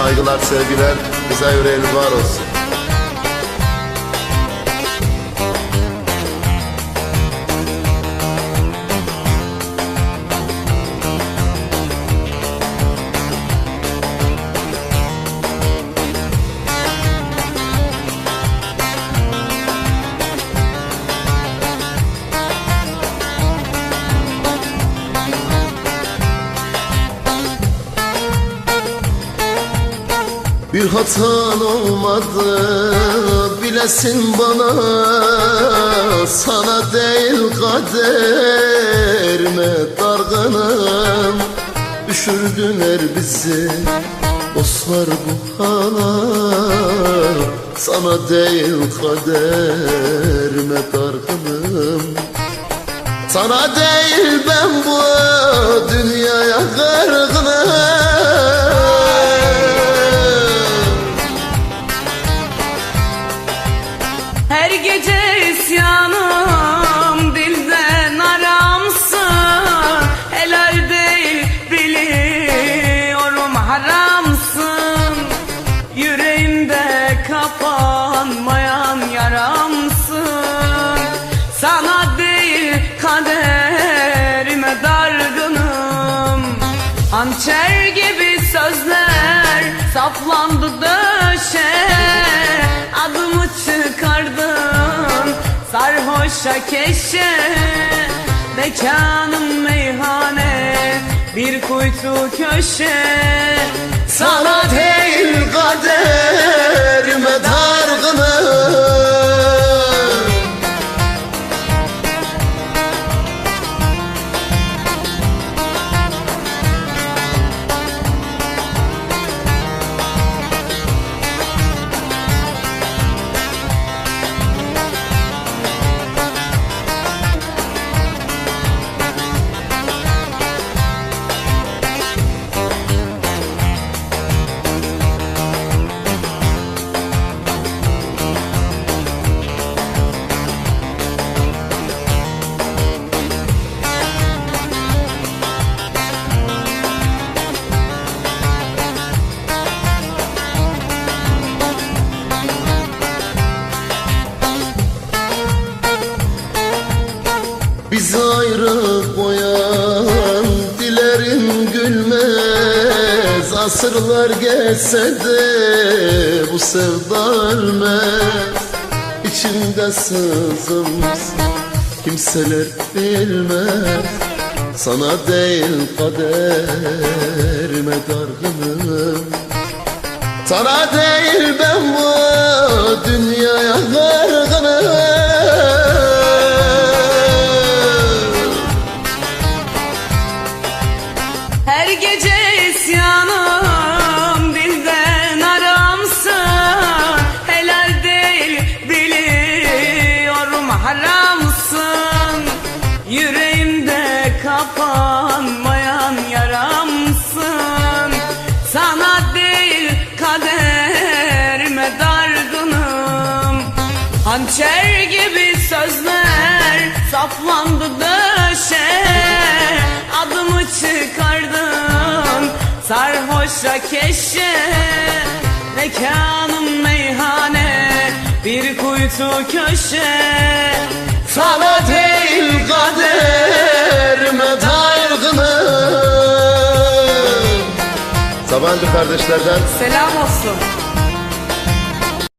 Saygılar, sevgiler. Bize yüreğiniz var olsun. Bir hatan olmadı bilesin bana. Sana değil kaderime dargınım? Düşürdüler bizi dostlar bu hala Sana değil kaderime dargınım? Sana değil ben bu dünyaya kırgınım isyanım dilden aramsın Helal değil biliyorum haramsın. Yüreğimde kapanmayan yaramsın. Sana değil kaderime dargınım. Hançer gibi sözler saplandı döşe. Adımı çıkardın sarhoşa keşe Mekanım meyhane bir kuytu köşe. Sana değil kaderime Asırlar geçse de bu sevda ölmez İçimde sızımız kimseler bilmez. Sana değil kaderime dargınım. Sana değil ben bu dünyaya dargınım. Her gece isyanım dilden aramsın. Helal değil biliyorum haramsın. Yüreğimde kapanmayan yaramsın. Sana değil kaderime dargınım. Hançer gibi sözler saplandı döşe sarhoşa keşe Mekanım meyhane bir kuytu köşe. Sana değil kaderime dargınım Sabancı kardeşlerden Selam olsun